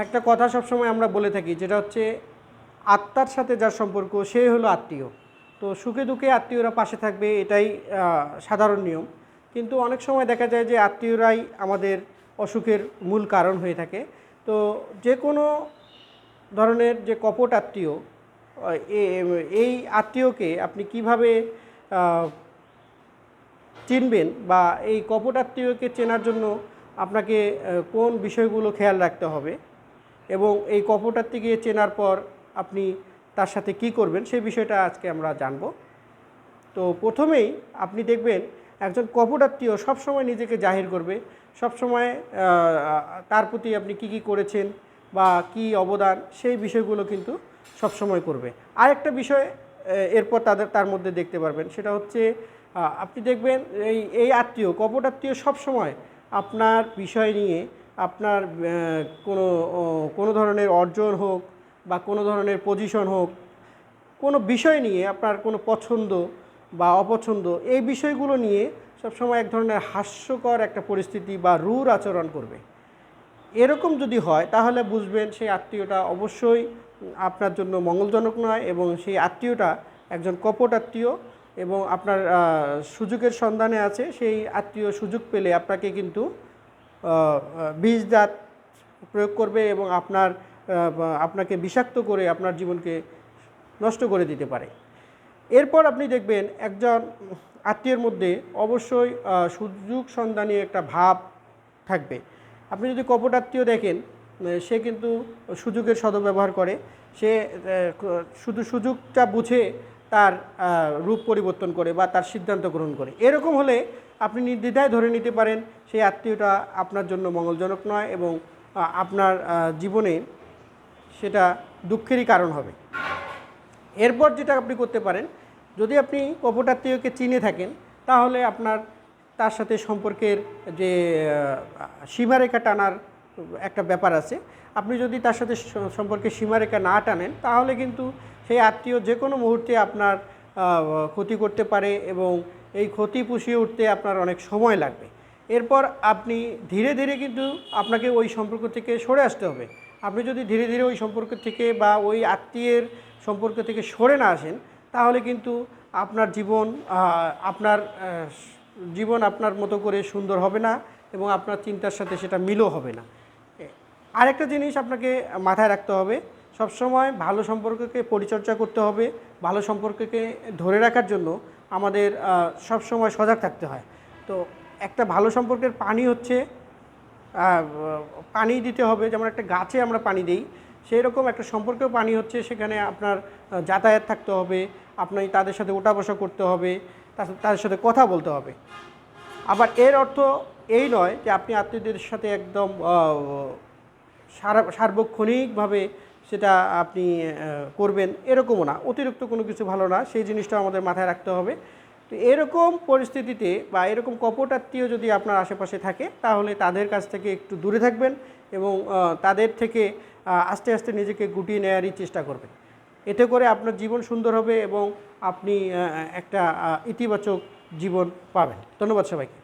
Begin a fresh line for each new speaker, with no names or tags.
একটা কথা সবসময় আমরা বলে থাকি, যেটা হচ্ছে আত্মার সাথে যার সম্পর্ক, সে হলো আত্মীয়। তো সুখে দুঃখে আত্মীয়রা পাশে থাকবে, এটাই সাধারণ নিয়ম। কিন্তু অনেক সময় দেখা যায় যে আত্মীয়রাই আমাদের অসুখের মূল কারণ হয়ে থাকে। তো যে কোনো ধরনের যে কপট আত্মীয় এই আত্মীয়কে আপনি কীভাবে চিনবেন বা এই কপট আত্মীয়কে চেনার জন্য আপনাকে কোন বিষয়গুলো খেয়াল রাখতে হবে? এবং এই কপট আত্মীয়কে চেনার পর আপনি তার সাথে কি করবেন সেই বিষয়টা আজকে আমরা জানব। তো প্রথমেই আপনি দেখবেন একজন কপটাত্মীয় সবসময় নিজেকে জাহির করবে, সবসময় তার প্রতি আপনি কি কি করেছেন বা কি অবদান সেই বিষয়গুলো কিন্তু সবসময় করবে। আরেকটা বিষয় এরপর তাদের, তার মধ্যে দেখতে পারবেন, সেটা হচ্ছে আপনি দেখবেন এই এই আত্মীয় কপট আত্মীয় সবসময় আপনার বিষয় নিয়ে আপনার কোনো কোনো ধরনের অর্জন হোক বা কোনো ধরনের পজিশন হোক, কোনো বিষয় নিয়ে আপনার কোনো পছন্দ বা অপছন্দ, এই বিষয়গুলো নিয়ে সবসময় এক ধরনের হাস্যকর একটা পরিস্থিতি বা রূঢ় আচরণ করবে। এরকম যদি হয়, তাহলে বুঝবেন সেই আত্মীয়টা অবশ্যই আপনার জন্য মঙ্গলজনক নয় এবং সেই আত্মীয়টা একজন কপট আত্মীয় এবং আপনার সুযোগের সন্ধানে আছে। সেই আত্মীয় সুযোগ পেলে আপনাকে কিন্তু বীজ দাঁত প্রয়োগ করবে এবং আপনার আপনাকে বিষাক্ত করে আপনার জীবনকে নষ্ট করে দিতে পারে। এরপর আপনি দেখবেন একজন আত্মীয়ের মধ্যে অবশ্যই সুযোগ সন্ধানী একটা ভাব থাকবে। আপনি যদি কপট আত্মীয় দেখেন সে কিন্তু সুযোগের সদ্ব্যবহার করে। সে শুধু সুযোগটা বুঝে তার রূপ পরিবর্তন করে বা তার সিদ্ধান্ত গ্রহণ করে। এরকম হলে আপনি নির্দ্বিধায় ধরে নিতে পারেন, সেই আত্মীয়টা আপনার জন্য মঙ্গলজনক নয় এবং আপনার জীবনে সেটা দুঃখেরই কারণ হবে। এরপর যেটা আপনি করতে পারেন, যদি আপনি কপটাত্মীয়কে চিনে থাকেন, তাহলে আপনার, তার সাথে সম্পর্কের যে সীমারেখা টানার একটা ব্যাপার আছে। আপনি যদি তার সাথে সম্পর্কে সীমারেখা না টানেন, তাহলে কিন্তু সেই আত্মীয় যে কোনো মুহূর্তে আপনার ক্ষতি করতে পারে এবং এই ক্ষতি পুষিয়ে উঠতে আপনার অনেক সময় লাগবে। এরপর আপনি ধীরে ধীরে কিন্তু আপনাকে ওই সম্পর্ক থেকে সরে আসতে হবে। আপনি যদি ধীরে ধীরে ওই সম্পর্ক থেকে বা ওই আত্মীয়ের সম্পর্ক থেকে সরে না আসেন, তাহলে কিন্তু আপনার জীবন আপনার জীবন আপনার মতো করে সুন্দর হবে না এবং আপনার চিন্তার সাথে সেটা মিলও হবে না। আরেকটা জিনিস আপনাকে মাথায় রাখতে হবে, সবসময় ভালো সম্পর্ককে পরিচর্যা করতে হবে। ভালো সম্পর্ককে ধরে রাখার জন্য আমাদের সবসময় সজাগ থাকতে হয়। তো একটা ভালো সম্পর্কের পানি হচ্ছে পানি দিতে হবে। যেমন একটা গাছে আমরা পানি দিই সেই রকম একটা সম্পর্কেও পানি হচ্ছে। সেখানে আপনার যাতায়াত থাকতে হবে আপনার তাদের সাথে ওঠা বসা করতে হবে তাদের সাথে কথা বলতে হবে। আবার এর অর্থ এই নয় যে আপনি আত্মীয়দের সাথে একদম সার্বক্ষণিকভাবে সেটা আপনি করবেন। এরকমও না। অতিরিক্ত কোনো কিছু ভালো না। সেই জিনিসটা আমাদের মাথায় রাখতে হবে। তো এরকম পরিস্থিতিতে বা এরকম কপট আত্মীয় যদি আপনার আশেপাশে থাকে, তাহলে তাদের কাছ থেকে একটু দূরে থাকবেন এবং তাদের থেকে আস্তে আস্তে নিজেকে গুটিয়ে নেওয়ারই চেষ্টা করবেন। এতে করে আপনার জীবন সুন্দর হবে এবং আপনি একটা ইতিবাচক জীবন পাবেন। ধন্যবাদ সবাইকে।